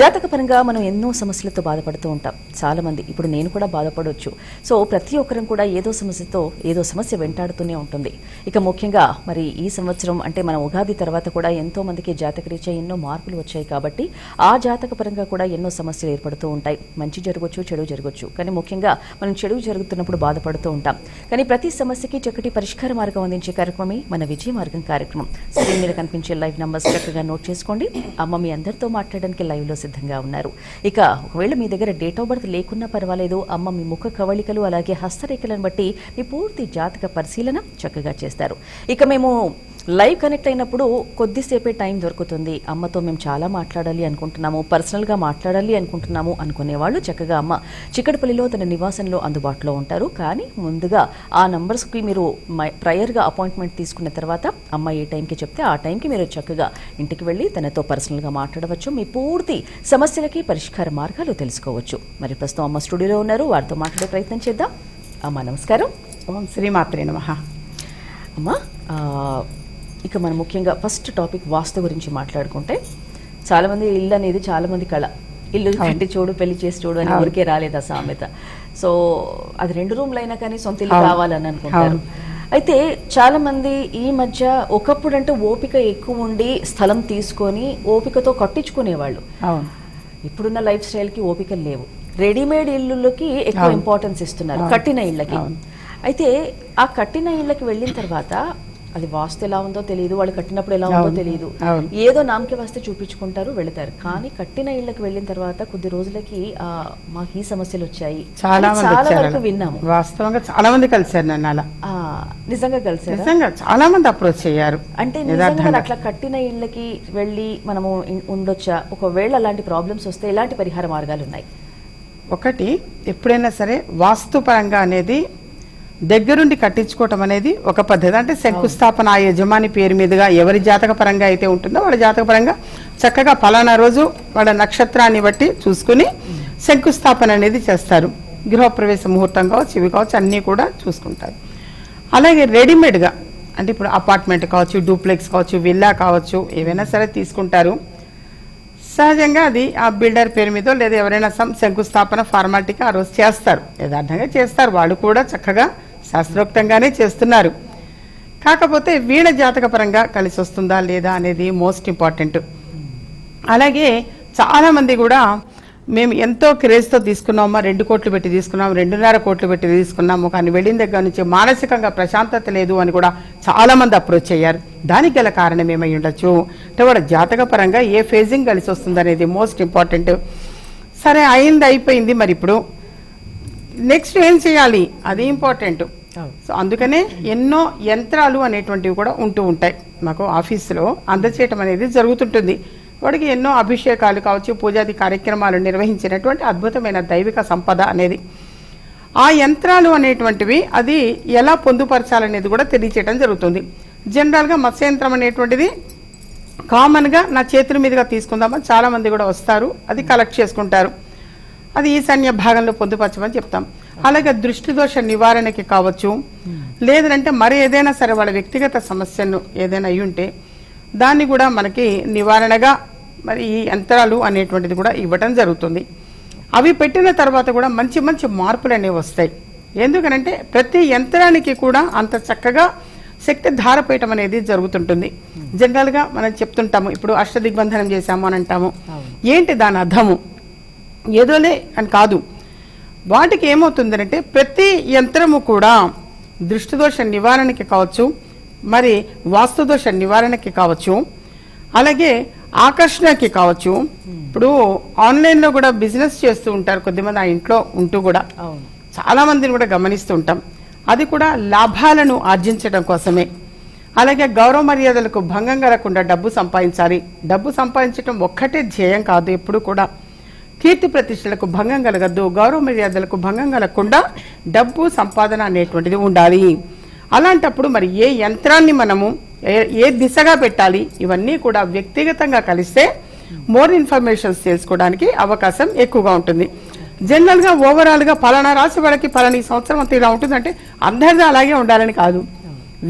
జాతకపరంగా మనం ఎన్నో సమస్యలతో బాధపడుతూ ఉంటాం. చాలా మంది ఇప్పుడు నేను కూడా బాధపడవచ్చు సో ప్రతి ఒక్కరం కూడా ఏదో సమస్యతో ఏదో సమస్య వెంటాడుతూనే ఉంటుంది. ఇక ముఖ్యంగా మరి ఈ సంవత్సరం అంటే మన ఉగాది తర్వాత కూడా ఎంతో మందికి జాతకరీత్యా ఎన్నో మార్పులు వచ్చాయి కాబట్టి ఆ జాతక పరంగా కూడా ఎన్నో సమస్యలు ఏర్పడుతూ ఉంటాయి. మంచి జరగవచ్చు చెడు జరగవచ్చు కానీ ముఖ్యంగా మనం చెడు జరుగుతున్నప్పుడు బాధపడుతూ ఉంటాం. కానీ ప్రతి సమస్యకి చక్కటి పరిష్కార మార్గం అందించే కార్యక్రమమే మన విజయ మార్గం కార్యక్రమం. స్క్రీన్ మీద కనిపించే లైవ్ నంబర్స్ చక్కగా నోట్ చేసుకోండి. అమ్మ మీ అందరితో మాట్లాడడానికి లైవ్లో సిద్ధంగా ఉన్నారు. ఇక ఒకవేళ మీ దగ్గర డేట్ ఆఫ్ బర్త్ లేకున్నా పర్వాలేదు. అమ్మ మీ ముఖ కవళికలు అలాగే హస్తరేఖలను బట్టి మీ పూర్తి జాతక పరిశీలన చక్కగా చేస్తారు. ఇక మేము లైవ్ కనెక్ట్ అయినప్పుడు కొద్దిసేపే టైం దొరుకుతుంది. అమ్మతో మేము చాలా మాట్లాడాలి అనుకుంటున్నాము. పర్సనల్గా మాట్లాడాలి అనుకుంటున్నాము అనుకునే వాళ్ళు చక్కగా అమ్మ చిక్కడపల్లిలో తన నివాసంలో అందుబాటులో ఉంటారు. కానీ ముందుగా ఆ నంబర్స్కి మీరు ప్రయర్గా అపాయింట్మెంట్ తీసుకున్న తర్వాత అమ్మ ఏ టైంకి చెప్తే ఆ టైంకి మీరు చక్కగా ఇంటికి వెళ్ళి తనతో పర్సనల్గా మాట్లాడవచ్చు. మీ పూర్తి సమస్యలకి పరిష్కార మార్గాలు తెలుసుకోవచ్చు. మరి ప్రస్తుతం అమ్మ స్టూడియోలో ఉన్నారు. వారితో మాట్లాడే ప్రయత్నం చేద్దాం. అమ్మ నమస్కారం. ఓం శ్రీమాత్రే నమ. అమ్మ ఇక మనం ముఖ్యంగా ఫస్ట్ టాపిక్ వాస్తు గురించి మాట్లాడుకుంటే చాలా మంది ఇల్లు అనేది చాలా మంది కళ ఇల్లు కట్టి చూడు పెళ్ళి చేసి చూడు అని. ఊరికే రాలేదు ఆ సామెత సో అది రెండు రూమ్లు అయినా కానీ సొంత ఇల్లు. కావాలని అనుకుంటారు. అయితే చాలా మంది ఈ మధ్య ఒకప్పుడు అంటే ఓపిక ఎక్కువ ఉండి స్థలం తీసుకొని ఓపికతో కట్టించుకునేవాళ్ళు ఇప్పుడున్న లైఫ్ స్టైల్కి ఓపికలు లేవు రెడీమేడ్ ఇళ్ళకి ఎక్కువ. ఇంపార్టెన్స్ ఇస్తున్నారు. కట్టిన ఇళ్ళకి. అయితే ఆ కట్టిన ఇళ్ళకి వెళ్ళిన తర్వాత అది వాస్తు ఎలా ఉందో తెలియదు వాళ్ళు కట్టినప్పుడు ఎలా ఉందో. తెలియదు. ఏదో నామకే వస్తే చూపించుకుంటారు వెళతారు. కానీ కట్టిన ఇళ్ళకి వెళ్ళిన తర్వాత కొద్ది రోజులకి మాకు ఈ సమస్యలు వచ్చాయి. చాలా వరకు. విన్నాము. వాస్తవంగా చాలా మంది కలిశారు నన్ను అలా. నిజంగా కలిసారా నిజంగా చాలా మంది అప్రోచ్ అయ్యారు. అంటే. అట్లా కట్టిన ఇళ్ళకి వెళ్ళి మనము ఉండొచ్చా? ఒకవేళ అలాంటి ప్రాబ్లమ్స్ వస్తే ఎలాంటి పరిహార మార్గాలు ఉన్నాయి? ఒకటి ఎప్పుడైనా సరే వాస్తుపరంగా అనేది దగ్గరుండి కట్టించుకోవటం అనేది ఒక పద్ధతి. అంటే శంకుస్థాపన ఆ యజమాని పేరు మీదుగా ఎవరి జాతక పరంగా అయితే ఉంటుందో వాళ్ళ జాతక పరంగా చక్కగా ఫలానా రోజు వాళ్ళ నక్షత్రాన్ని బట్టి చూసుకుని శంకుస్థాపన అనేది చేస్తారు. గృహప్రవేశ ముహూర్తం కావచ్చు ఇవి కావచ్చు అన్నీ కూడా చూసుకుంటారు. అలాగే రెడీమేడ్గా అంటే ఇప్పుడు అపార్ట్మెంట్ కావచ్చు డూప్లెక్స్ కావచ్చు విల్లా కావచ్చు ఏవైనా సరే తీసుకుంటారు. సహజంగా అది ఆ బిల్డర్ పేరు మీద లేదా ఎవరైనా సం- శంకుస్థాపన ఫార్మాలిటీగా ఆ రోజు చేస్తారు. యథార్థంగా చేస్తారు. వాళ్ళు కూడా చక్కగా శాస్త్రోక్తంగానే చేస్తున్నారు. కాకపోతే వీణ జాతకపరంగా కలిసి వస్తుందా లేదా అనేది మోస్ట్ ఇంపార్టెంట్. అలాగే చాలామంది కూడా మేము ఎంతో క్రేజ్తో తీసుకున్నామా రెండు కోట్లు పెట్టి తీసుకున్నాం రెండున్నర కోట్లు పెట్టి తీసుకున్నాము కానీ వెళ్ళిన దగ్గర నుంచి మానసికంగా ప్రశాంతత లేదు అని కూడా చాలామంది అప్రోచ్ అయ్యారు. దానికి గల కారణం ఏమై ఉండొచ్చు? అంటే వాళ్ళ జాతకపరంగా ఏ ఫేజింగ్ కలిసి వస్తుంది అనేది మోస్ట్ ఇంపార్టెంట్. సరే అయింది అయిపోయింది. మరి ఇప్పుడు నెక్స్ట్ ఏం చేయాలి? అది ఇంపార్టెంట్. Oh. సో అందుకనే ఎన్నో యంత్రాలు అనేటువంటివి కూడా ఉంటూ ఉంటాయి. మాకు ఆఫీసులో అందచేయటం అనేది జరుగుతుంటుంది. వాడికి ఎన్నో అభిషేకాలు కావచ్చు పూజాది కార్యక్రమాలు నిర్వహించినటువంటి అద్భుతమైన దైవిక సంపద అనేది. ఆ యంత్రాలు అనేటువంటివి అది ఎలా పొందుపరచాలనేది కూడా తెలియచేయడం జరుగుతుంది. జనరల్గా మత్స్యంత్రం అనేటువంటిది కామన్గా నా చేతుల మీదుగా తీసుకుందామని చాలామంది కూడా వస్తారు. అది కలెక్ట్ చేసుకుంటారు. అది ఈశాన్య భాగంలో పొందుపరచమని చెప్తాం. అలాగే దృష్టి దోష నివారణకి కావచ్చు. లేదంటే మరి ఏదైనా సరే వాళ్ళ వ్యక్తిగత సమస్యను ఏదైనా అయి ఉంటే దాన్ని కూడా మనకి నివారణగా మరి ఈ యంత్రాలు అనేటువంటిది కూడా ఇవ్వటం జరుగుతుంది. అవి పెట్టిన తర్వాత కూడా మంచి మంచి మార్పులు అనేవి వస్తాయి. ఎందుకనంటే ప్రతి యంత్రానికి కూడా అంత చక్కగా శక్తి ధారపేయటం అనేది జరుగుతుంటుంది. జనరల్గా మనం చెప్తుంటాము ఇప్పుడు అష్టదిగ్బంధనం చేశాము అని అంటాము. ఏంటి దాని అర్థము? ఏదోలే అని కాదు. వాటికి ఏమవుతుందంటే ప్రతి యంత్రము కూడా దృష్టిదోష నివారణకి కావచ్చు మరి వాస్తుదోష నివారణకి కావచ్చు అలాగే ఆకర్షణకి కావచ్చు. ఇప్పుడు ఆన్లైన్లో కూడా బిజినెస్ చేస్తూ ఉంటారు కొద్దిమంది ఆ ఇంట్లో ఉంటూ కూడా. చాలా మందిని కూడా గమనిస్తూ ఉంటాం. అది కూడా లాభాలను ఆర్జించడం కోసమే. అలాగే గౌరవ మర్యాదలకు భంగం కలగకుండా డబ్బు సంపాదించాలి. డబ్బు సంపాదించడం ఒక్కటే ధ్యేయం కాదు ఎప్పుడు కూడా. కీర్తి ప్రతిష్టలకు భంగం కలగద్దు గౌరవ మర్యాదలకు భంగం కలగకుండా డబ్బు సంపాదన అనేటువంటిది ఉండాలి. అలాంటప్పుడు మరి ఏ యంత్రాన్ని మనము ఏ ఏ దిశగా పెట్టాలి ఇవన్నీ కూడా వ్యక్తిగతంగా కలిస్తే మోర్ ఇన్ఫర్మేషన్స్ తెలుసుకోవడానికి అవకాశం ఎక్కువగా ఉంటుంది. జనరల్గా ఓవరాల్గా పలానా రాశి వాళ్ళకి పలాని సంవత్సరం అంతా ఇలా ఉంటుందంటే అందరిది అలాగే ఉండాలని కాదు.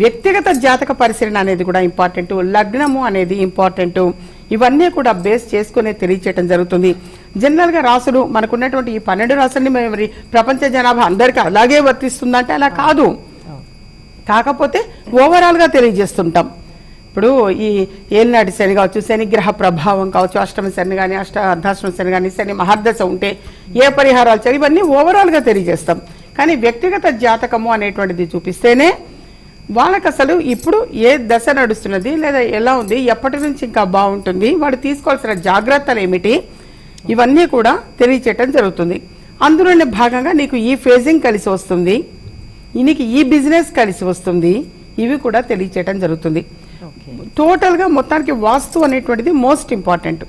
వ్యక్తిగత జాతక పరిశీలన అనేది కూడా ఇంపార్టెంట్ లగ్నము అనేది ఇంపార్టెంట్. ఇవన్నీ కూడా బేస్ చేసుకునే తెలియచేయటం జరుగుతుంది. జనరల్గా రాసులు మనకున్నటువంటి ఈ పన్నెండు రాసుల్ని మరి ప్రపంచ జనాభా అందరికీ అలాగే వర్తిస్తుందంటే అలా కాదు. కాకపోతే ఓవరాల్గా తెలియజేస్తుంటాం. ఇప్పుడు ఈ ఏలినాటి శని కావచ్చు శని గ్రహ ప్రభావం కావచ్చు అష్టమ శని కానీ అష్ట అర్ధాష్టమి శని కానీ శని మహర్దశ ఉంటే ఏ పరిహారాలు చేయాలి ఇవన్నీ ఓవరాల్గా తెలియజేస్తాం. కానీ వ్యక్తిగత జాతకము అనేటువంటిది చూపిస్తేనే వాళ్ళకి అసలు ఇప్పుడు ఏ దశ నడుస్తున్నది లేదా ఎలా ఉంది ఎప్పటి నుంచి ఇంకా బాగుంటుంది వాడు తీసుకోవాల్సిన జాగ్రత్తలు ఏమిటి ఇవన్నీ కూడా తెలియచేయటం జరుగుతుంది. అందులోనే భాగంగా నీకు ఈ ఫేజింగ్ కలిసి వస్తుంది. నీకు ఈ బిజినెస్ కలిసి వస్తుంది. ఇవి కూడా తెలియచేయటం జరుగుతుంది. టోటల్గా మొత్తానికి వాస్తు అనేటువంటిది మోస్ట్ ఇంపార్టెంట్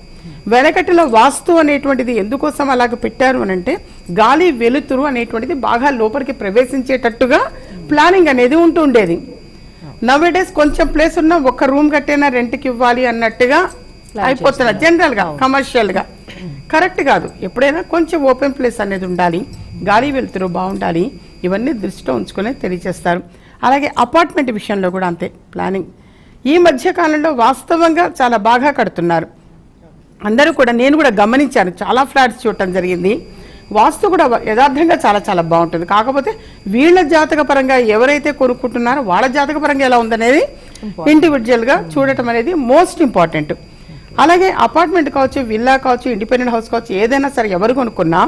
వెనకటిలో వాస్తు అనేటువంటిది ఎందుకోసం అలాగ పెట్టారు అని అంటే గాలి వెలుతురు అనేటువంటిది బాగా లోపలికి ప్రవేశించేటట్టుగా ప్లానింగ్ అనేది ఉంటూ ఉండేది. నవేడేస్ కొంచెం ప్లేస్ ఉన్న ఒక రూమ్ కట్టైనా రెంట్కి ఇవ్వాలి అన్నట్టుగా అయిపోతున్నారు జనరల్గా కమర్షియల్గా. కరెక్ట్ కాదు. ఎప్పుడైనా కొంచెం ఓపెన్ ప్లేస్ అనేది ఉండాలి. గాలి వెలుతురు బాగుండాలి. ఇవన్నీ దృష్టిలో ఉంచుకొని తెలియజేస్తారు. అలాగే అపార్ట్మెంట్ విషయంలో కూడా అంతే ప్లానింగ్ ఈ మధ్య కాలంలో వాస్తవంగా చాలా బాగా కడుతున్నారు. అందరూ కూడా నేను కూడా గమనించాను. చాలా ఫ్లాట్స్ చూడటం జరిగింది. వాస్తు కూడా యథార్థంగా చాలా చాలా బాగుంటుంది. కాకపోతే వీళ్ళ జాతక పరంగా ఎవరైతే కొనుక్కుంటున్నారో వాళ్ళ జాతక పరంగా ఎలా ఉందనేది ఇండివిజువల్గా చూడటం అనేది మోస్ట్ ఇంపార్టెంట్ అలాగే అపార్ట్మెంట్ కావచ్చు విల్లా కావచ్చు ఇండిపెండెంట్ హౌస్ కావచ్చు ఏదైనా సరే ఎవరు కొనుక్కున్నా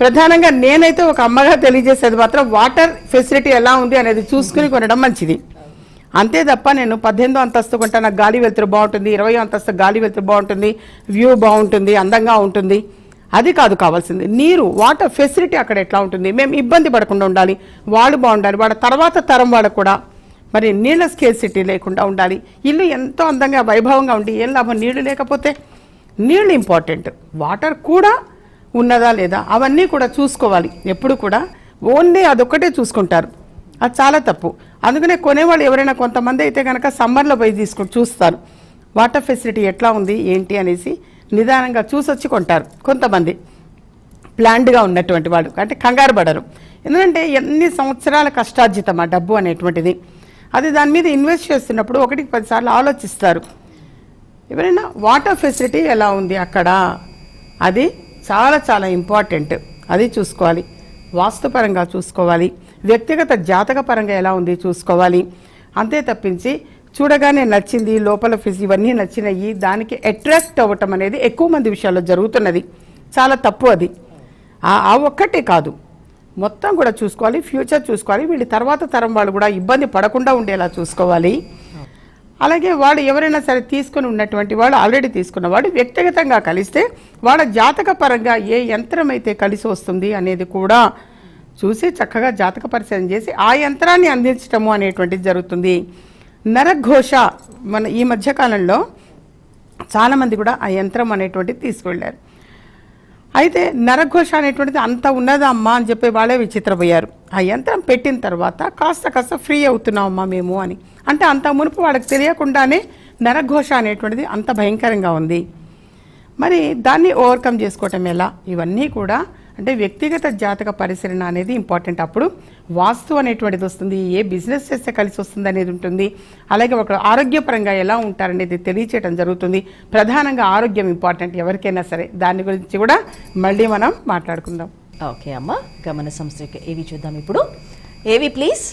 ప్రధానంగా నేనైతే ఒక అమ్మగా తెలియజేసేది మాత్రం వాటర్ ఫెసిలిటీ ఎలా ఉంది అనేది చూసుకుని కొనడం మంచిది. అంతే తప్ప నేను పద్దెనిమిదో అంతస్తు కొంటా నాకు గాలి వెలుతురు బాగుంటుంది ఇరవై అంతస్తు గాలి వెలుతురు బాగుంటుంది వ్యూ బాగుంటుంది అందంగా ఉంటుంది. అది కాదు కావాల్సింది. నీరు వాటర్ ఫెసిలిటీ అక్కడ ఎట్లా ఉంటుంది? మేము ఇబ్బంది పడకుండా ఉండాలి వాళ్ళు బాగుండాలి వాళ్ళ తర్వాత తరం వాళ్ళకు కూడా మరి నీళ్ళ స్కేసిటీ లేకుండా ఉండాలి. ఇల్లు ఎంతో అందంగా వైభవంగా ఉండి ఏం లాభం? నీళ్ళు లేకపోతే నీళ్ళు ఇంపార్టెంట్ వాటర్ కూడా ఉన్నదా లేదా? అవన్నీ కూడా చూసుకోవాలి. ఎప్పుడు కూడా. ఓన్లీ అదొక్కటే చూసుకుంటారు. అది చాలా తప్పు. అందుకనే కొనేవాళ్ళు ఎవరైనా కొంతమంది అయితే కనుక సమ్మర్లో పోయి తీసుకు చూస్తారు. వాటర్ ఫెసిలిటీ ఎట్లా ఉంది ఏంటి అనేసి నిదానంగా చూసొచ్చి కొంటారు కొంతమంది. ప్లాండ్గా ఉన్నటువంటి వాళ్ళు. అంటే కంగారు పడరు. ఎందుకంటే ఎన్ని సంవత్సరాల కష్టార్జితం ఆ డబ్బు అనేటువంటిది. అది దాని మీద ఇన్వెస్ట్ చేస్తున్నప్పుడు ఒకటికి పదిసార్లు ఆలోచిస్తారు. ఎవరైనా వాటర్ ఫెసిలిటీ ఎలా ఉంది అక్కడ? అది చాలా చాలా ఇంపార్టెంట్. అది చూసుకోవాలి. వాస్తుపరంగా చూసుకోవాలి. వ్యక్తిగత జాతక పరంగా ఎలా ఉంది చూసుకోవాలి. అంతే తప్పించి చూడగానే నచ్చింది లోపల ఫిజ్ ఇవన్నీ నచ్చినాయి దానికి అట్రాక్ట్ అవ్వటం అనేది ఎక్కువ మంది విషయాల్లో జరుగుతున్నది. చాలా తప్పు అది. ఆ ఒక్కటే కాదు. మొత్తం కూడా చూసుకోవాలి ఫ్యూచర్ చూసుకోవాలి. వీళ్ళ తర్వాత తరం వాళ్ళు కూడా ఇబ్బంది పడకుండా ఉండేలా చూసుకోవాలి. అలాగే వాడు ఎవరైనా సరే తీసుకుని ఉన్నటువంటి వాడు ఆల్రెడీ తీసుకున్నవాడు వ్యక్తిగతంగా కలిస్తే వాళ్ళ జాతక పరంగా ఏ యంత్రం అయితే కలిసి వస్తుంది అనేది కూడా చూసి చక్కగా జాతక పరిశీలన చేసి ఆ యంత్రాన్ని అందించటము అనేటువంటిది జరుగుతుంది. నరఘోష మన ఈ మధ్యకాలంలో చాలామంది కూడా ఆ యంత్రం అనేటువంటిది తీసుకువెళ్ళారు. అయితే నరఘోష అనేటువంటిది అంత ఉన్నదా అమ్మా అని చెప్పి వాళ్ళే విచిత్రపోయారు. ఆ యంత్రం పెట్టిన తర్వాత కాస్త కాస్త ఫ్రీ అవుతున్నామమ్మా మేము అని. అంటే అంత మునుపు వాళ్ళకి తెలియకుండానే నరఘోష అనేటువంటిది అంత భయంకరంగా ఉంది. మరి దాన్ని ఓవర్కమ్ చేసుకోవటం ఎలా? ఇవన్నీ కూడా అంటే వ్యక్తిగత జాతక పరిశీలన అనేది ఇంపార్టెంట్. అప్పుడు వాస్తు అనేటువంటిది వస్తుంది ఏ బిజినెస్ చేస్తే కలిసి వస్తుంది అనేది ఉంటుంది. అలాగే ఒక ఆరోగ్యపరంగా ఎలా ఉంటారనేది తెలియచేయడం జరుగుతుంది. ప్రధానంగా ఆరోగ్యం ఇంపార్టెంట్ ఎవరికైనా సరే. దాని గురించి కూడా మళ్ళీ మనం మాట్లాడుకుందాం. ఓకే అమ్మ గమన సంస్థ యొక్క ఏవి చూద్దాం ఇప్పుడు? ఏవి ప్లీజ్?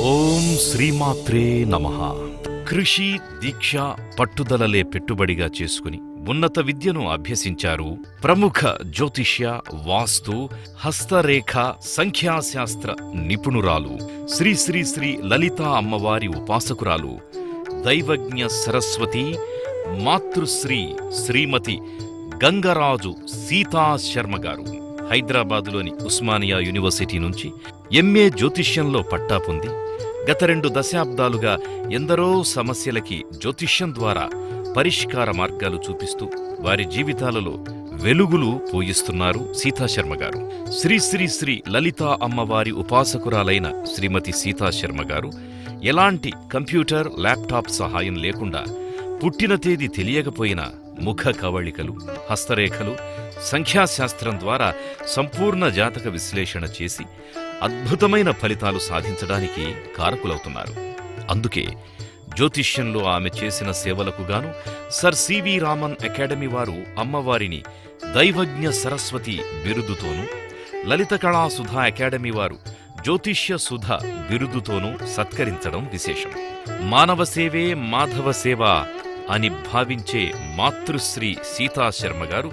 ఓం శ్రీమాత్రే నమ. కృషి దీక్ష పట్టుదలలే పెట్టుబడిగా చేసుకుని ఉన్నత విద్యను అభ్యసించారు ప్రముఖ జ్యోతిష్య వాస్తు హస్తరేఖ సంఖ్యాశాస్త్ర నిపుణురాలు శ్రీ శ్రీ శ్రీ లలితా అమ్మవారి ఉపాసకురాలు దైవజ్ఞ సరస్వతి మాతృశ్రీ శ్రీమతి గంగరాజు సీతా శర్మ గారు. హైదరాబాదులోని ఉస్మానియా యూనివర్సిటీ నుంచి ఎంఏ జ్యోతిష్యంలో పట్టా పొంది గత రెండు దశాబ్దాలుగా ఎందరో సమస్యలకి జ్యోతిష్యం ద్వారా పరిష్కార మార్గాలు చూపిస్తూ వారి జీవితాలలో వెలుగులు పోయిస్తున్నారు సీతాశర్మ గారు. శ్రీ శ్రీ శ్రీ లలితా అమ్మవారి ఉపాసకురాలైన శ్రీమతి సీతాశర్మ గారు ఎలాంటి కంప్యూటర్ ల్యాప్టాప్ సహాయం లేకుండా పుట్టిన తేదీ తెలియకపోయినా ముఖ కవళికలు హస్తరేఖలు సంఖ్యాశాస్త్రం ద్వారా సంపూర్ణ జాతక విశ్లేషణ చేసి అద్భుతమైన ఫలితాలు సాధించడానికి కారకులవుతున్నారు. అందుకే జ్యోతిష్యంలో ఆమె చేసిన సేవలకు గాను సర్ సివి రామన్ అకాడమీ వారు అమ్మవారిని దైవజ్ఞ సరస్వతి బిరుదుతోనూ లలిత కళా సుధా అకాడమీ వారు జ్యోతిష్య సుధ బిరుదుతోనూ సత్కరించడం విశేషం. మానవ సేవే మాధవ సేవ అని భావించే మాతృశ్రీ సీతాశర్మ గారు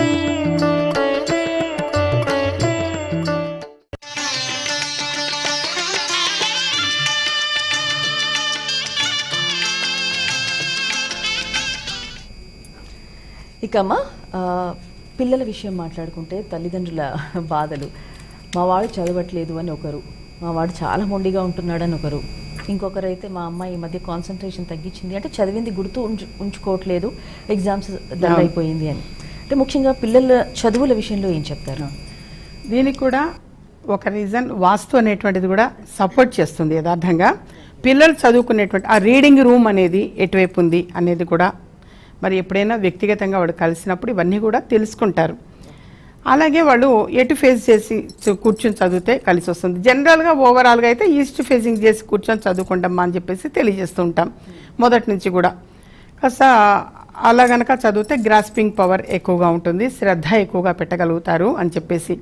ఇక అమ్మ పిల్లల విషయం మాట్లాడుకుంటే తల్లిదండ్రుల బాధలు. మా వాడు చదవట్లేదు అని ఒకరు మా వాడు చాలా మొండిగా ఉంటున్నాడని ఒకరు. ఇంకొకరు అయితే మా అమ్మాయి ఈ మధ్య కాన్సన్ట్రేషన్ తగ్గించింది. అంటే చదివింది గుర్తు ఉంచు ఉంచుకోవట్లేదు ఎగ్జామ్స్ అయిపోయింది అని. అంటే ముఖ్యంగా పిల్లల చదువుల విషయంలో ఏం చెప్తారు? దీనికి కూడా ఒక రీజన్ వాస్తు అనేటువంటిది కూడా సపోర్ట్ చేస్తుంది యథార్థంగా. పిల్లలు చదువుకునేటువంటి ఆ రీడింగ్ రూమ్ అనేది ఎటువైపు ఉంది అనేది కూడా మరి ఎప్పుడైనా వ్యక్తిగతంగా వాడు కలిసినప్పుడు ఇవన్నీ కూడా తెలుసుకుంటారు. అలాగే వాళ్ళు ఎటు ఫేస్ చేసి కూర్చొని చదివితే కలిసి వస్తుంది. జనరల్గా ఓవరాల్గా అయితే ఈస్ట్ ఫేసింగ్ చేసి కూర్చొని చదువుకుంటామా అని చెప్పేసి తెలియజేస్తూ ఉంటాం. మొదటి నుంచి కూడా. కాస్త అలా గనక చదివితే గ్రాస్పింగ్ పవర్ ఎక్కువగా ఉంటుంది శ్రద్ధ ఎక్కువగా పెట్టగలుగుతారు అని చెప్పేసి.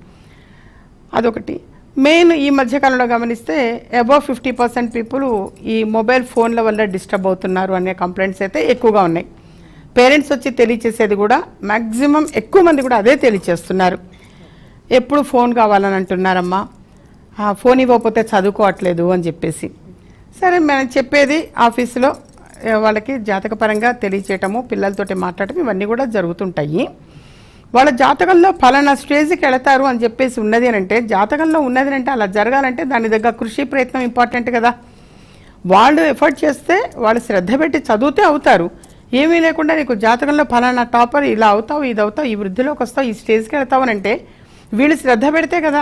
అదొకటి. మెయిన్ ఈ మధ్యకాలంలో గమనిస్తే అబవ్ ఫిఫ్టీ పర్సెంట్ పీపుల్ ఈ మొబైల్ ఫోన్ల వల్ల డిస్టర్బ్ అవుతున్నారు అనే కంప్లైంట్స్ అయితే ఎక్కువగా ఉన్నాయి. పేరెంట్స్ వచ్చి తెలియచేసేది కూడా మ్యాక్సిమం ఎక్కువ మంది కూడా అదే తెలియచేస్తున్నారు. ఎప్పుడు ఫోన్ కావాలని అంటున్నారమ్మా. ఫోన్ ఇవ్వకపోతే చదువుకోవట్లేదు అని చెప్పేసి. సరే మనం చెప్పేది ఆఫీసులో వాళ్ళకి జాతకపరంగా తెలియచేయటము పిల్లలతోటి మాట్లాడటం ఇవన్నీ కూడా జరుగుతుంటాయి. వాళ్ళ జాతకంలో ఫలానా స్టేజ్కి వెళతారు అని చెప్పేసి ఉన్నది అని అంటే జాతకంలో ఉన్నది అంటే అలా జరగాలంటే దాని దగ్గర కృషి ప్రయత్నం ఇంపార్టెంట్ కదా. వాళ్ళు ఎఫర్ట్ చేస్తే వాళ్ళు శ్రద్ధ పెట్టి చదివితే అవుతారు. ఏమీ లేకుండా నీకు జాతకంలో ఫలానా టాపర్ ఇలా అవుతావు ఇది అవుతావు ఈ వృద్ధిలోకి వస్తావు ఈ స్టేజ్కి వెళ్తావు అని అంటే వీళ్ళు శ్రద్ధ పెడితే కదా.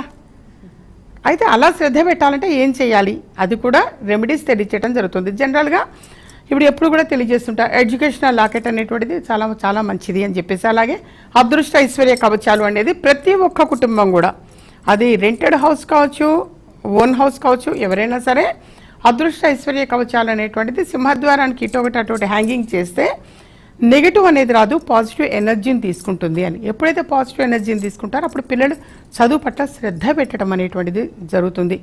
అయితే అలా శ్రద్ధ పెట్టాలంటే ఏం చేయాలి? అది కూడా రెమెడీస్ తెలియచేయడం జరుగుతుంది. జనరల్గా ఇప్పుడు ఎప్పుడు కూడా తెలియజేస్తుంటా ఎడ్యుకేషనల్ లాకెట్ అనేటువంటిది చాలా చాలా మంచిది అని చెప్పేసి అలాగే అదృష్ట ఐశ్వర్య కవచాలు అనేది ప్రతి ఒక్క కుటుంబం కూడా. అది రెంటెడ్ హౌస్ కావచ్చు ఓన్ హౌస్ కావచ్చు ఎవరైనా సరే అదృష్ట ఐశ్వర్య కవచాలు అనేటువంటిది సింహద్వారానికి ఇటు ఒకటి అటువంటి హ్యాంగింగ్ చేస్తే నెగిటివ్ అనేది రాదు పాజిటివ్ ఎనర్జీని తీసుకుంటుంది అని. ఎప్పుడైతే పాజిటివ్ ఎనర్జీని తీసుకుంటారో అప్పుడు పిల్లలు చదువు పట్ల శ్రద్ధ పెట్టడం అనేటువంటిది జరుగుతుంది.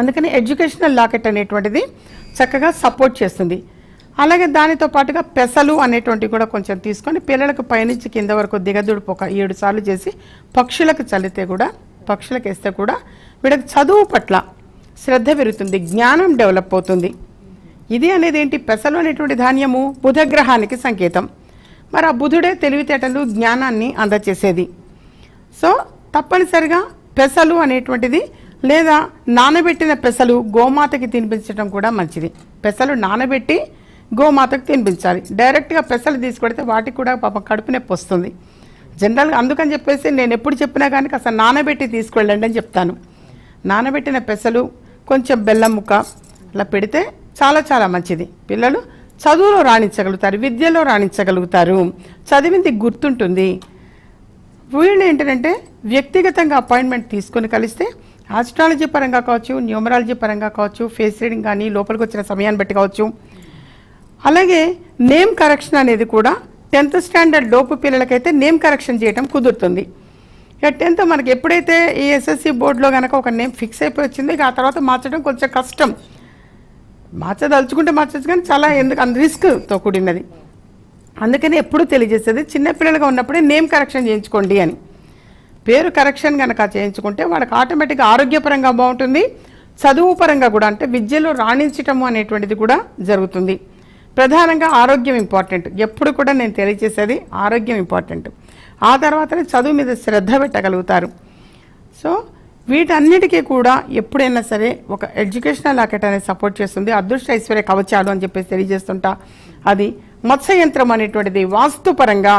అందుకని ఎడ్యుకేషనల్ లాకెట్ అనేటువంటిది చక్కగా సపోర్ట్ చేస్తుంది. అలాగే దానితో పాటుగా పెసలు అనేటువంటివి కూడా కొంచెం తీసుకొని పిల్లలకు పైనుంచి కింద వరకు దిగదుడుపు ఒక ఏడు సార్లు చేసి పక్షులకు చల్లితే కూడా పక్షులకు వేస్తే కూడా వీళ్ళకి చదువు పట్ల శ్రద్ధ పెరుగుతుంది జ్ఞానం డెవలప్ అవుతుంది. ఇది అనేది ఏంటి? పెసలు అనేటువంటి ధాన్యము బుధగ్రహానికి సంకేతం. మరి ఆ బుధుడే తెలివితేటలు జ్ఞానాన్ని అందచేసేది. సో తప్పనిసరిగా పెసలు అనేటువంటిది లేదా నానబెట్టిన పెసలు గోమాతకి తినిపించడం కూడా మంచిది. పెసలు నానబెట్టి గోమాతకు తినిపించాలి. డైరెక్ట్గా పెసలు తీసుకొడితే వాటికి కూడా పాపం కడుపు నొప్పి వస్తుంది. జనరల్గా అందుకని చెప్పేసి నేను ఎప్పుడు చెప్పినా కానీ అసలు నానబెట్టి తీసుకెళ్ళండి అని చెప్తాను. నానబెట్టిన పెసలు కొంచెం బెల్లం ముక్క అలా పెడితే చాలా చాలా మంచిది. పిల్లలు చదువులో రాణించగలుగుతారు విద్యలో రాణించగలుగుతారు. చదివింది గుర్తుంటుంది. వీళ్ళు ఏంటంటే వ్యక్తిగతంగా అపాయింట్మెంట్ తీసుకొని కలిస్తే ఆస్ట్రాలజీ పరంగా కావచ్చు న్యూమరాలజీ పరంగా కావచ్చు ఫేస్ రీడింగ్ కానీ లోపలికి వచ్చిన సమయాన్ని బట్టి కావచ్చు. అలాగే నేమ్ కరెక్షన్ అనేది కూడా టెన్త్ స్టాండర్డ్ లోపు పిల్లలకైతే నేమ్ కరెక్షన్ చేయడం కుదురుతుంది. ఇక టెన్త్ మనకి ఎప్పుడైతే ఈ ఎస్ఎస్సి బోర్డులో కనుక ఒక నేమ్ ఫిక్స్ అయిపోయి వచ్చింది ఇక ఆ తర్వాత మార్చడం కొంచెం కష్టం. మార్చదలుచుకుంటే మార్చచ్చు కానీ చాలా ఎందుకు అంత రిస్క్తో కూడినది. అందుకని ఎప్పుడు తెలియజేసేది చిన్నపిల్లలుగా ఉన్నప్పుడే నేమ్ కరెక్షన్ చేయించుకోండి అని. పేరు కరెక్షన్ కనుక చేయించుకుంటే వాళ్ళకి ఆటోమేటిక్గా ఆరోగ్యపరంగా బాగుంటుంది. చదువు పరంగా కూడా అంటే విద్యలో రాణించటము అనేటువంటిది కూడా జరుగుతుంది. ప్రధానంగా ఆరోగ్యం ఇంపార్టెంట్ ఎప్పుడు కూడా నేను తెలియజేసేది ఆరోగ్యం ఇంపార్టెంట్ ఆ తర్వాతనే చదువు మీద శ్రద్ధ పెట్టగలుగుతారు. సో వీటన్నిటికీ కూడా ఎప్పుడైనా సరే ఒక ఎడ్యుకేషనల్ లాకెట్ అనేది సపోర్ట్ చేస్తుంది. అదృష్ట ఐశ్వర్య కవచాలు అని చెప్పేసి తెలియజేస్తుంటా. అది మత్స్య యంత్రం అనేటువంటిది వాస్తుపరంగా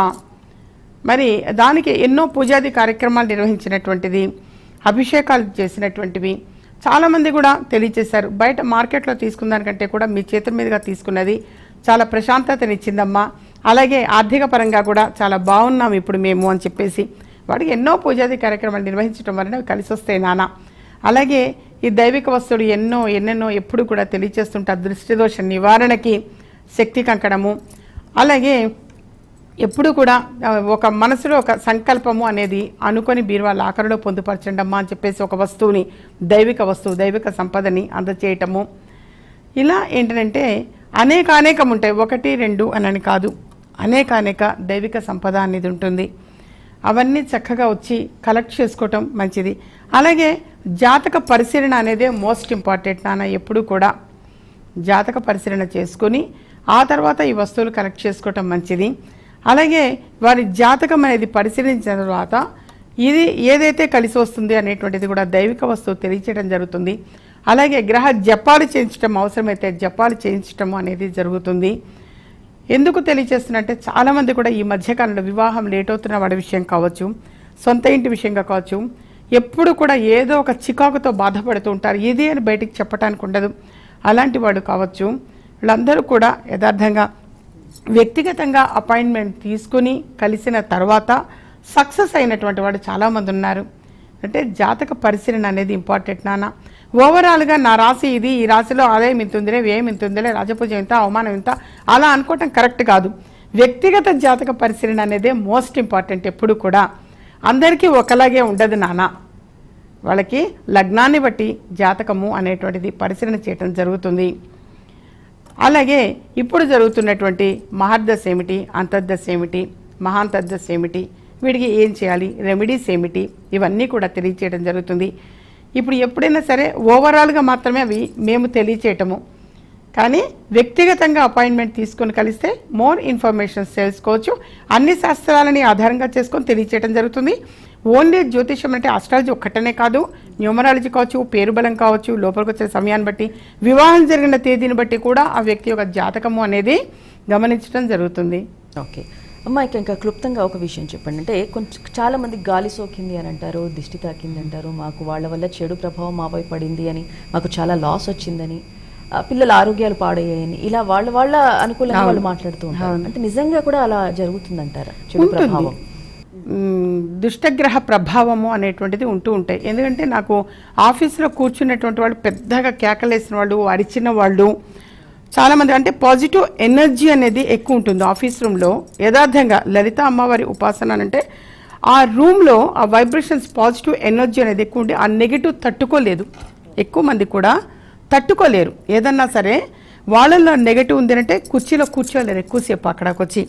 మరి దానికి ఎన్నో పూజాది కార్యక్రమాలు నిర్వహించినటువంటిది అభిషేకాలు చేసినటువంటివి చాలామంది కూడా తెలియజేశారు. బయట మార్కెట్లో తీసుకున్న దానికంటే కూడా మీ చేతుల మీదుగా తీసుకున్నది చాలా ప్రశాంతతనిచ్చిందమ్మా. అలాగే ఆర్థిక పరంగా కూడా చాలా బాగున్నాం ఇప్పుడు మేము అని చెప్పేసి. వాడికి ఎన్నో పూజాది కార్యక్రమాలు నిర్వహించడం వలన కలిసి వస్తాయి నాన్న. అలాగే ఈ దైవిక వస్తువులు ఎన్నో ఎన్నెన్నో ఎప్పుడు కూడా తెలియచేస్తుంటారు దృష్టిదోష నివారణకి శక్తి కంకణము. అలాగే ఎప్పుడు కూడా ఒక మనసులో ఒక సంకల్పము అనేది అనుకొని బీరువా లాకరులో పొందుపరచండి అమ్మా అని చెప్పేసి ఒక వస్తువుని దైవిక వస్తువు దైవిక సంపదని అందచేయటము. ఇలా ఏంటంటే అనేక అనేకం ఉంటాయి ఒకటి రెండు అనని కాదు. అనేక అనేక దైవిక సంపద అనేది ఉంటుంది. అవన్నీ చక్కగా వచ్చి కలెక్ట్ చేసుకోవటం మంచిది. అలాగే జాతక పరిశీలన అనేది మోస్ట్ ఇంపార్టెంట్ నాన్న ఎప్పుడు కూడా. జాతక పరిశీలన చేసుకొని ఆ తర్వాత ఈ వస్తువులు కలెక్ట్ చేసుకోవటం మంచిది. అలాగే వారి జాతకం అనేది పరిశీలించిన తర్వాత ఇది ఏదైతే కలిసి వస్తుంది అనేటువంటిది కూడా దైవిక వస్తువు తెలియచేయడం జరుగుతుంది. అలాగే గ్రహ జపాలు చేయించడం అవసరమైతే జపాలు చేయించడం అనేది జరుగుతుంది. ఎందుకు తెలియచేస్తున్నట్టే చాలామంది కూడా ఈ మధ్యకాలంలో వివాహం లేట్ అవుతున్న వాడి విషయం కావచ్చు సొంత ఇంటి విషయంగా కావచ్చు ఎప్పుడు కూడా ఏదో ఒక చికాకుతో బాధపడుతూ ఉంటారు. ఇది అని బయటికి చెప్పడానికి ఉండదు. అలాంటి వాడు కావచ్చు. వీళ్ళందరూ కూడా యథార్థంగా వ్యక్తిగతంగా అపాయింట్మెంట్ తీసుకుని కలిసిన తర్వాత సక్సెస్ అయినటువంటి వాడు చాలామంది ఉన్నారు. అంటే జాతక పరిశీలన అనేది ఇంపార్టెంట్ నాన్న. ఓవరాల్గా నా రాశి ఇది. ఈ రాశిలో ఆదాయం ఇంతుందిలే వ్యయం ఇంతుందిలే రాజపూజ ఇంత అవమానం ఇంత. అలా అనుకోవటం కరెక్ట్ కాదు. వ్యక్తిగత జాతక పరిశీలన అనేది మోస్ట్ ఇంపార్టెంట్ ఎప్పుడు కూడా. అందరికీ ఒకలాగే ఉండదు నాన్న వాళ్ళకి లగ్నాన్ని బట్టి జాతకము అనేటువంటిది పరిశీలన చేయటం జరుగుతుంది. అలాగే ఇప్పుడు జరుగుతున్నటువంటి మహర్దశ ఏమిటి అంతర్దశ ఏమిటి మహాంతర్దశ ఏమిటి వీడికి ఏం చేయాలి రెమెడీస్ ఏమిటి ఇవన్నీ కూడా తెలియచేయడం జరుగుతుంది. ఇప్పుడు ఎప్పుడైనా సరే ఓవరాల్గా మాత్రమే అవి మేము తెలియచేయటము. కానీ వ్యక్తిగతంగా అపాయింట్మెంట్ తీసుకొని కలిస్తే మోర్ ఇన్ఫర్మేషన్స్ తెలుసుకోవచ్చు అన్ని శాస్త్రాలని ఆధారంగా చేసుకొని తెలియచేయడం జరుగుతుంది. ఓన్లీ జ్యోతిషం అంటే ఆస్ట్రాలజీ ఒక్కటనే కాదు. న్యూమరాలజీ కావచ్చు పేరు బలం కావచ్చు లోపలికి వచ్చే సమయాన్ని బట్టి వివాహం జరిగిన తేదీని బట్టి కూడా ఆ వ్యక్తి యొక్క జాతకము అనేది గమనించడం జరుగుతుంది. ఓకే. అమ్మా ఇక ఇంకా క్లుప్తంగా ఒక విషయం చెప్పండి. అంటే కొంచెం చాలా మంది గాలి సోకింది అని అంటారు దిష్టి తాకింది అంటారు మాకు వాళ్ళ వల్ల చెడు ప్రభావం మాపై పడింది అని మాకు చాలా లాస్ వచ్చిందని పిల్లల ఆరోగ్యాలు పాడయ్యాయని ఇలా వాళ్ళ వాళ్ళ అనుకూలంగా వాళ్ళు మాట్లాడుతూ ఉంటారు. అంటే నిజంగా కూడా అలా జరుగుతుందంటారా? చెడు ప్రభావం. దుష్టగ్రహ ప్రభావము అనేటువంటిది ఉంటూ ఉంటాయి. ఎందుకంటే నాకు ఆఫీస్లో కూర్చున్నటువంటి వాళ్ళు పెద్దగా కేకలేసిన వాళ్ళు అరిచిన వాళ్ళు చాలామంది అంటే పాజిటివ్ ఎనర్జీ అనేది ఎక్కువ ఉంటుంది ఆఫీస్ రూమ్లో. యథార్థంగా లలిత అమ్మవారి ఉపాసన అని అంటే ఆ రూమ్లో ఆ వైబ్రేషన్స్ పాజిటివ్ ఎనర్జీ అనేది ఎక్కువ ఉండి ఆ నెగిటివ్ తట్టుకోలేదు. ఎక్కువ మంది కూడా తట్టుకోలేరు. ఏదన్నా సరే వాళ్ళల్లో నెగిటివ్ ఉంది అంటే కుర్చీలో కూర్చోలేరు ఎక్కువసేపు అక్కడికి వచ్చి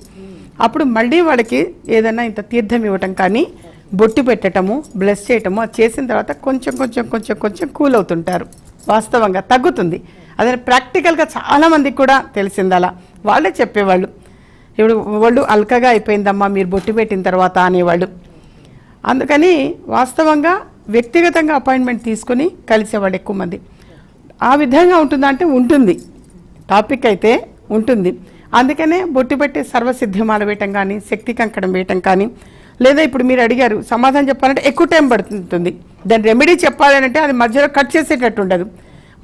అప్పుడు మళ్ళీ వాళ్ళకి ఏదైనా ఇంత తీర్థం ఇవ్వటం కానీ బొట్టు పెట్టటము బ్లెస్ చేయటము అది చేసిన తర్వాత కొంచెం కొంచెం కొంచెం కొంచెం కూల్ అవుతుంటారు. వాస్తవంగా తగ్గుతుంది. అదే ప్రాక్టికల్గా చాలామందికి కూడా తెలిసింది అలా. వాళ్ళే చెప్పేవాళ్ళు. ఇప్పుడు వాళ్ళు అల్కగా అయిపోయిందమ్మా మీరు బొట్టు పెట్టిన తర్వాత అనేవాళ్ళు. అందుకని వాస్తవంగా వ్యక్తిగతంగా అపాయింట్మెంట్ తీసుకొని కలిసేవాళ్ళు ఎక్కువ మంది. ఆ విధంగా ఉంటుందంటే ఉంటుంది. టాపిక్ అయితే ఉంటుంది. అందుకనే బొట్టు పెట్టి సర్వసిద్ధిమాల వేయటం కానీ శక్తి కంకణం వేయటం కానీ లేదా ఇప్పుడు మీరు అడిగారు సమాధానం చెప్పాలంటే ఎక్కువ టైం పడుతుంది. దాని రెమెడీ చెప్పాలంటే అది మధ్యలో కట్ చేసేటట్టు ఉండదు.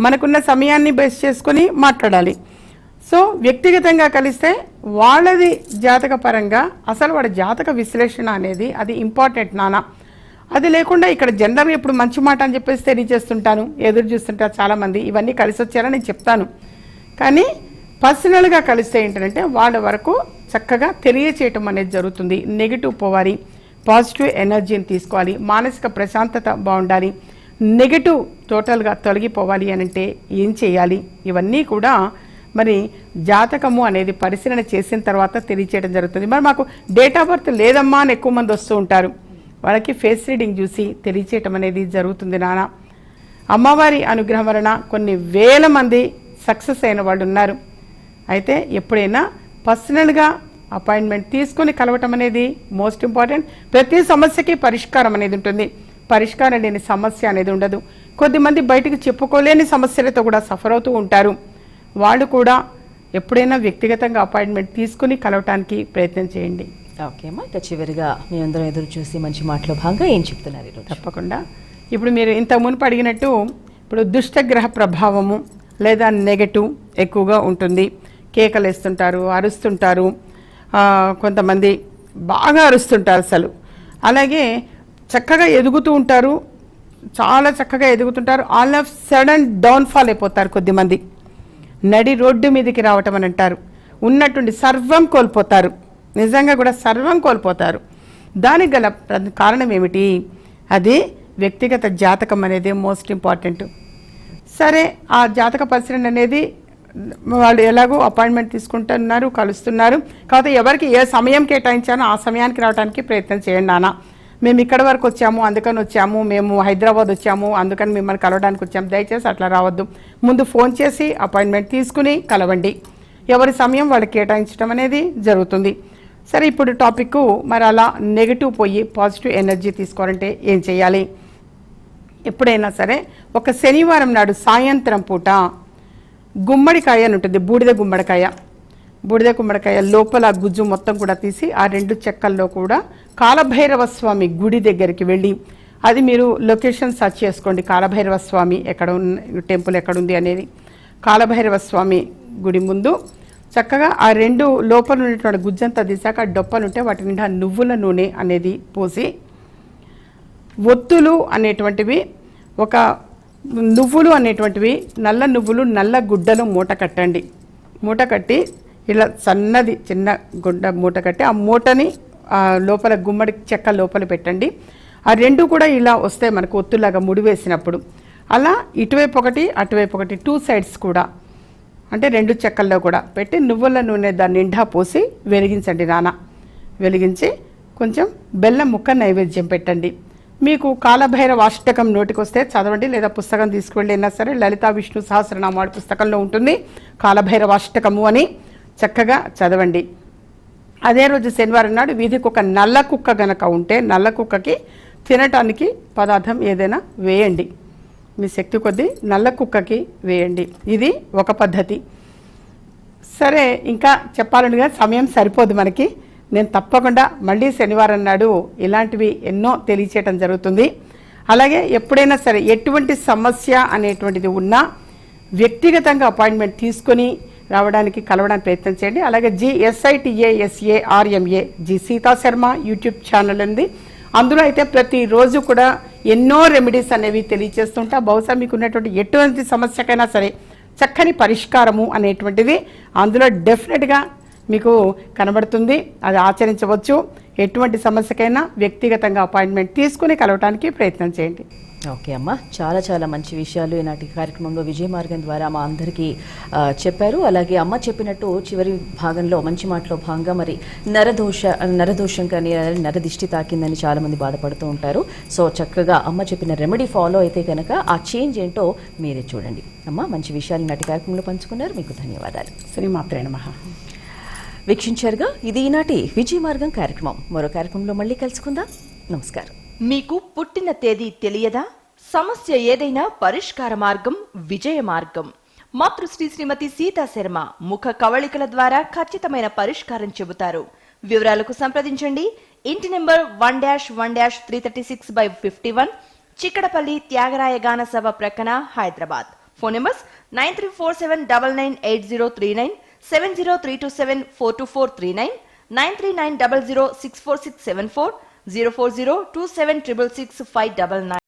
మనకున్న సమయాన్ని బేస్ చేసుకొని మాట్లాడాలి. సో వ్యక్తిగతంగా కలిస్తే వాళ్ళది జాతక పరంగా అసలు వాడి జాతక విశ్లేషణ అనేది అది ఇంపార్టెంట్ నానా. అది లేకుండా ఇక్కడ జనరల్ ఇప్పుడు మంచి మాట అని చెప్పేసి తెలియజేస్తుంటాను. ఎదురు చూస్తుంటారు చాలామంది. ఇవన్నీ కలిసి వచ్చారని నేను చెప్తాను. కానీ పర్సనల్గా కలిస్తే ఏంటంటే వాళ్ళ వరకు చక్కగా తెలియచేయటం అనేది జరుగుతుంది. నెగిటివ్ పోవాలి. పాజిటివ్ ఎనర్జీని తీసుకోవాలి. మానసిక ప్రశాంతత బాగుండాలి. నెగటివ్ టోటల్గా తొలగిపోవాలి అని అంటే ఏం చేయాలి? ఇవన్నీ కూడా మరి జాతకము అనేది పరిశీలన చేసిన తర్వాత తెలియచేయడం జరుగుతుంది. మరి మాకు డేట్ ఆఫ్ బర్త్ లేదమ్మా అని ఎక్కువ మంది వస్తూ ఉంటారు. వాళ్ళకి ఫేస్ రీడింగ్ చూసి తెలియచేయటం అనేది జరుగుతుంది నాన్న అమ్మవారి అనుగ్రహం వలన కొన్ని వేల మంది సక్సెస్ అయిన వాళ్ళు ఉన్నారు. అయితే ఎప్పుడైనా పర్సనల్గా అపాయింట్మెంట్ తీసుకొని కలవటం అనేది మోస్ట్ ఇంపార్టెంట్. ప్రతి సమస్యకి పరిష్కారం అనేది ఉంటుంది. పరిష్కారం లేని సమస్య అనేది ఉండదు. కొద్దిమంది బయటికి చెప్పుకోలేని సమస్యలతో కూడా సఫర్ అవుతూ ఉంటారు. వాళ్ళు కూడా ఎప్పుడైనా వ్యక్తిగతంగా అపాయింట్మెంట్ తీసుకుని కలవటానికి ప్రయత్నం చేయండి. ఓకే అమ్మా. ఇక చివరిగా మీ అందరం ఎదురు చూసి మంచి మాటలో భాగంగా ఏం చెప్తున్నారు ఈరోజు? తప్పకుండా. ఇప్పుడు మీరు ఇంత మునుపు అడిగినట్టు ఇప్పుడు దుష్టగ్రహ ప్రభావము లేదా నెగటివ్ ఎక్కువగా ఉంటుంది. కేకలు వేస్తుంటారు అరుస్తుంటారు. కొంతమంది బాగా అరుస్తుంటారు అసలు. అలాగే చక్కగా ఎదుగుతూ ఉంటారు. చాలా చక్కగా ఎదుగుతుంటారు. ఆల్ ఆఫ్ సడన్ డౌన్ఫాల్ అయిపోతారు కొద్దిమంది. నడి రోడ్డు మీదకి రావటం అని అంటారు. ఉన్నటువంటి సర్వం కోల్పోతారు. నిజంగా కూడా సర్వం కోల్పోతారు. దానికి గల కారణం ఏమిటి? అది వ్యక్తిగత జాతకం అనేది మోస్ట్ ఇంపార్టెంట్. సరే ఆ జాతక పరిశీలన అనేది వాళ్ళు ఎలాగో అపాయింట్మెంట్ తీసుకుంటున్నారు కలుస్తున్నారు. కాకపోతే ఎవరికి ఏ సమయం కేటాయించానో ఆ సమయానికి రావడానికి ప్రయత్నం చేయండి నాన్న. మేము ఇక్కడ వరకు వచ్చాము అందుకని వచ్చాము మేము హైదరాబాద్ వచ్చాము అందుకని మిమ్మల్ని కలవడానికి వచ్చాము. దయచేసి అట్లా రావద్దు. ముందు ఫోన్ చేసి అపాయింట్మెంట్ తీసుకుని కలవండి. ఎవరి సమయం వాళ్ళకి కేటాయించడం అనేది జరుగుతుంది. సరే ఇప్పుడు టాపిక్ మరి అలా నెగిటివ్ పోయి పాజిటివ్ ఎనర్జీ తీసుకోవాలంటే ఏం చేయాలి? ఎప్పుడైనా సరే ఒక శనివారం నాడు సాయంత్రం పూట గుమ్మడికాయ అని ఉంటుంది బూడిద గుమ్మడికాయ. బూడిద గుమ్మడికాయ లోపల గుజ్జు మొత్తం కూడా తీసి ఆ రెండు చెక్కల్లో కూడా కాలభైరవ స్వామి గుడి దగ్గరికి వెళ్ళి అది మీరు లొకేషన్ సర్చ్ చేసుకోండి. కాలభైరవ స్వామి ఎక్కడ ఉన్న టెంపుల్ ఎక్కడ ఉంది అనేది. కాలభైరవ స్వామి గుడి ముందు చక్కగా ఆ రెండు లోపల ఉన్నటువంటి గుజ్జంతా తీసాక డొప్పలుంటే డొప్పలు ఉంటే వాటి నిండా నువ్వుల నూనె అనేది పోసి ఒత్తులు అనేటువంటివి ఒక నువ్వులు అనేటువంటివి నల్ల నువ్వులు నల్ల గుడ్డలు మూట కట్టండి. మూట కట్టి ఇలా సన్నది చిన్న గుడ్డ మూట కట్టి ఆ మూటని లోపల గుమ్మడి చెక్క లోపల పెట్టండి. ఆ రెండు కూడా ఇలా వస్తాయి మనకు ఒత్తులాగా ముడివేసినప్పుడు. అలా ఇటువైపు ఒకటి అటువైపు ఒకటి టూ సైడ్స్ కూడా. అంటే రెండు చెక్కల్లో కూడా పెట్టి నువ్వుల నూనె దాన్ని నిండా పోసి వెలిగించండి నాన్న వెలిగించి కొంచెం బెల్లం ముక్క నైవేద్యం పెట్టండి. మీకు కాలభైరవ అష్టకం నోటికొస్తే చదవండి లేదా పుస్తకం తీసుకువెళ్ళినా సరే లలితా విష్ణు సహస్రనామాడు పుస్తకంలో ఉంటుంది. కాలభైరవ అష్టకము అని చక్కగా చదవండి. అదే రోజు శనివారం నాడు వీధికి ఒక నల్ల కుక్క గనక ఉంటే నల్ల కుక్కకి తినటానికి పదార్థం ఏదైనా వేయండి. మీ శక్తి కొద్దీ నల్ల కుక్కకి వేయండి. ఇది ఒక పద్ధతి. సరే ఇంకా చెప్పాలనుగా సమయం సరిపోదు మనకి. నేను తప్పకుండా మళ్ళీ శనివారం నాడు ఇలాంటివి ఎన్నో తెలియచేయటం జరుగుతుంది. అలాగే ఎప్పుడైనా సరే ఎటువంటి సమస్య అనేటువంటిది ఉన్నా వ్యక్తిగతంగా అపాయింట్మెంట్ తీసుకొని రావడానికి కలవడానికి ప్రయత్నం చేయండి. అలాగే జిఎస్ఐటిఏఎస్ఏఆర్ఎంఏ G Sita Sharma YouTube channel ఉంది అందులో అయితే ప్రతిరోజు కూడా ఎన్నో రెమెడీస్ అనేవి తెలియచేస్తుంటా. బహుశా మీకు ఉన్నటువంటి ఎటువంటి సమస్యకైనా సరే చక్కని పరిష్కారము అనేటువంటిది అందులో డెఫినెట్గా మీకు కనబడుతుంది. అది ఆచరించవచ్చు. ఎటువంటి సమస్యకైనా వ్యక్తిగతంగా అపాయింట్మెంట్ తీసుకుని కలవటానికి ప్రయత్నం చేయండి. ఓకే అమ్మా. చాలా చాలా మంచి విషయాలు ఈనాటి కార్యక్రమంలో విజయ మార్గం ద్వారా మా అందరికీ చెప్పారు. అలాగే అమ్మ చెప్పినట్టు చివరి భాగంలో మంచి మాటలో భాగంగా మరి నరదోష నరదోషం కానీ నరదిష్టి తాకిందని చాలా మంది బాధపడుతూ ఉంటారు. సో చక్కగా అమ్మ చెప్పిన రెమెడీ ఫాలో అయితే కనుక ఆ చేంజ్ ఏంటో మీరే చూడండి. అమ్మ మంచి విషయాలు ఈనాటి కార్యక్రమంలో పంచుకున్నారు. మీకు ధన్యవాదాలు. శ్రీమాత్రే నమః. వీక్షించారుగా ఇది ఈనాటి విజయ మార్గం కార్యక్రమం. మరో కార్యక్రమంలో మళ్ళీ కలుసుకుందాం. నమస్కారం. మీకు పుట్టిన తేదీ తెలియదా? సమస్య ఏదైనా పరిష్కార మార్గం విజయ మార్గం. మాతృశ్రీ శ్రీమతి సీతా శర్మ ముఖ కవళికల ద్వారా ఖచ్చితమైన పరిష్కారం చెబుతారు. వివరాలకు సంప్రదించండి. ఇంటి number one dash one dash three thirty six by fifty one Chikkadpally Thyagaraya Gana Sabha ప్రక్కన Hyderabad. Phone numbers nine three four seven double nine eight zero three nine seven zero three two seven four two four three nine nine three nine double zero six four six seven four 040 2766 599.